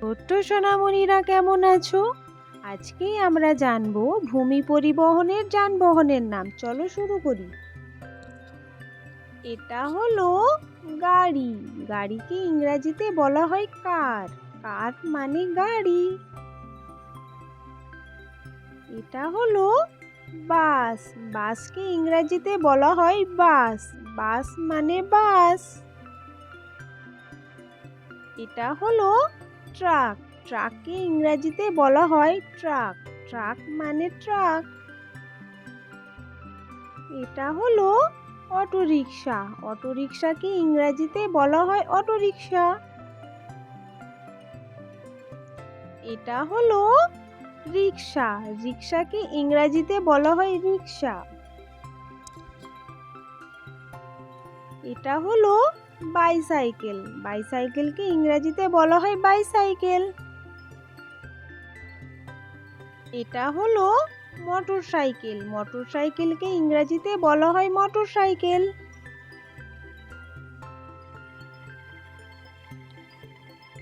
ছোট্ট সোনামণিরা কেমন আছো? আজকেই আমরা জানব ভূমি পরিবহনের যানবাহনের নাম। চলো শুরু করি। এটা হলো গাড়ি। গাড়িকে ইংরেজিতে বলা হয় কার। কার মানে গাড়ি। এটা হলো বাস। বাসকে ইংরেজিতে বলা হয় বাস। বাস মানে বাস। এটা হলো ট্রাক। ট্রাককে ইংরেজিতে বলা হয় ট্রাক। ট্রাক মানে ট্রাক। এটা হলো অটোরিকশা। অটোরিকশাকে ইংরেজিতে বলা হয় অটোরিকশা। এটা হলো রিক্সা রিক্সাকে ইংরেজিতে বলা হয় রিক্সা এটা হলো বাইসাইকেল। বাইসাইকেলকে ইংরেজিতে বলা হয় বাইসাইকেল। এটা হলো মোটর সাইকেল মোটর সাইকেলকে ইংরেজিতে বলা হয় মোটর সাইকেল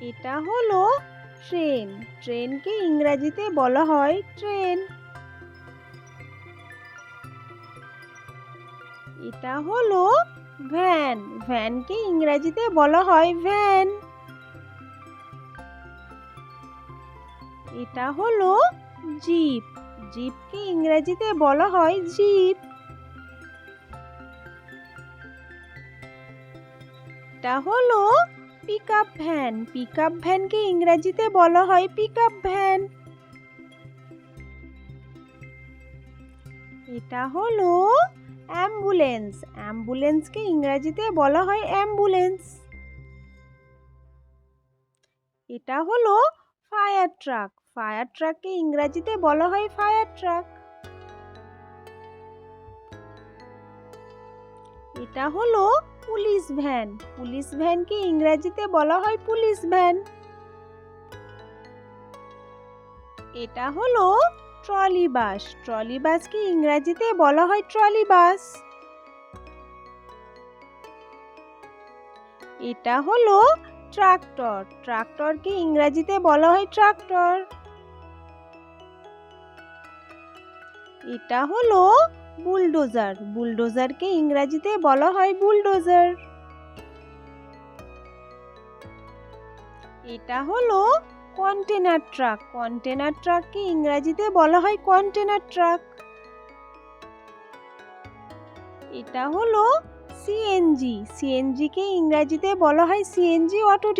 এটা হলো ট্রেন। ট্রেনকে ইংরেজিতে বলা হয় ট্রেন। এটা হলো ভ্যান, ভ্যানকে ইংরেজিতে বলা হয় ভ্যান। এটা হলো জিপ, জিপকে ইংরেজিতে বলা হয় জিপ। এটা হলো পিকআপ ভ্যান, পিকআপ ভ্যানকে ইংরেজিতে বলা হয় পিকআপ ভ্যান। এটা হলো অ্যাম্বুলেন্স। অ্যাম্বুলেন্সকে ইংরেজিতে বলা হয় অ্যাম্বুলেন্স। এটা হলো ফায়ার ট্রাক। ফায়ার ট্রাককে ইংরেজিতে বলা হয় ফায়ার ট্রাক। এটা হলো পুলিশ ভ্যান। পুলিশ ভ্যানকে ইংরেজিতে বলা হয় পুলিশ ভ্যান। এটা হলো ট্রলি বাস। ট্রলি বাসকে ইংরেজিতে বলা হয় ট্রলি বাস? এটা হলো ট্রাক্টর। ট্রাক্টরকে ইংরেজিতে বলা হয় ট্রাক্টর? এটা হলো বুলডোজার। বুলডোজারকে ইংরেজিতে বলা হয় বুলডোজার। এটা হলো কন্টেনার ট্রাক কন্টেনার ট্রাককে ইংরেজিতে বলা হয় কন্টেনার ট্রাক এটা হলো সিএনজি সিএনজিকে ইংরেজিতে বলা হয় সিএনজি অটো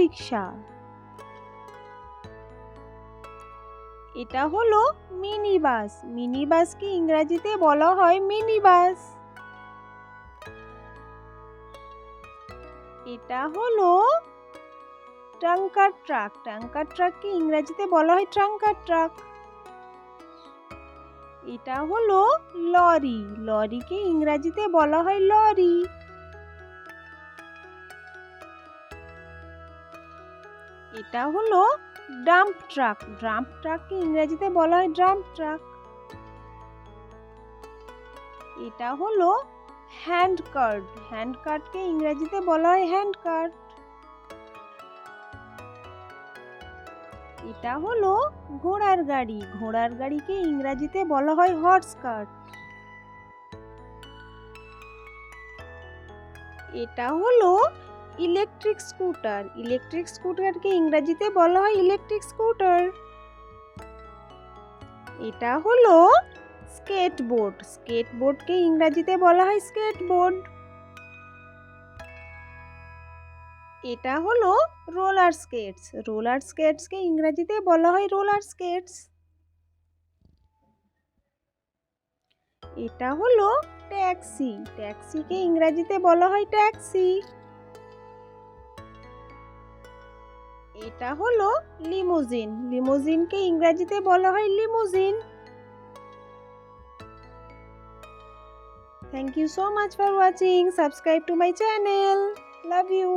এটা হলো মিনি বাস মিনি বাসকে ইংরেজিতে বলা হয় মিনি বাস এটা হলো ট্রাঙ্কার ট্রাক, ট্রাঙ্কার ট্রাককে ইংরেজিতে বলা হয় ট্রাঙ্কার ট্রাক? এটা হলো লরি, লরিকে ইংরেজিতে বলা হয় লরি। এটা হলো ডাম্প ট্রাক, ডাম্প ট্রাককে ইংরেজিতে বলা হয় ডাম্প ট্রাক। এটা হলো হ্যান্ড কার্ড, হ্যান্ড কার্ডকে ইংরেজিতে বলা হয় হ্যান্ড কার্ড। এটা হলো ঘোড়ার গাড়ি। ঘোড়ার গাড়িকে ইংরেজিতে বলা হয় হর্স কার্ট এটা হলো ইলেকট্রিক স্কুটার ইলেকট্রিক স্কুটারকে ইংরেজিতে বলা হয় ইলেকট্রিক স্কুটার এটা হলো স্কেটবোর্ড স্কেটবোর্ডকে ইংরেজিতে বলা হয় স্কেটবোর্ড এটা হলো রোলার স্কেটস রোলার স্কেটসকে ইংরেজিতে বলা হয় রোলার স্কেটস এটা হলো ট্যাক্সি ট্যাক্সিকে ইংরেজিতে বলা হয় ট্যাক্সি এটা হলো লিমোজিন লিমুজিনকে ইংরেজিতে বলা হয় limousine Thank you so much for watching. Subscribe to my channel. Love you.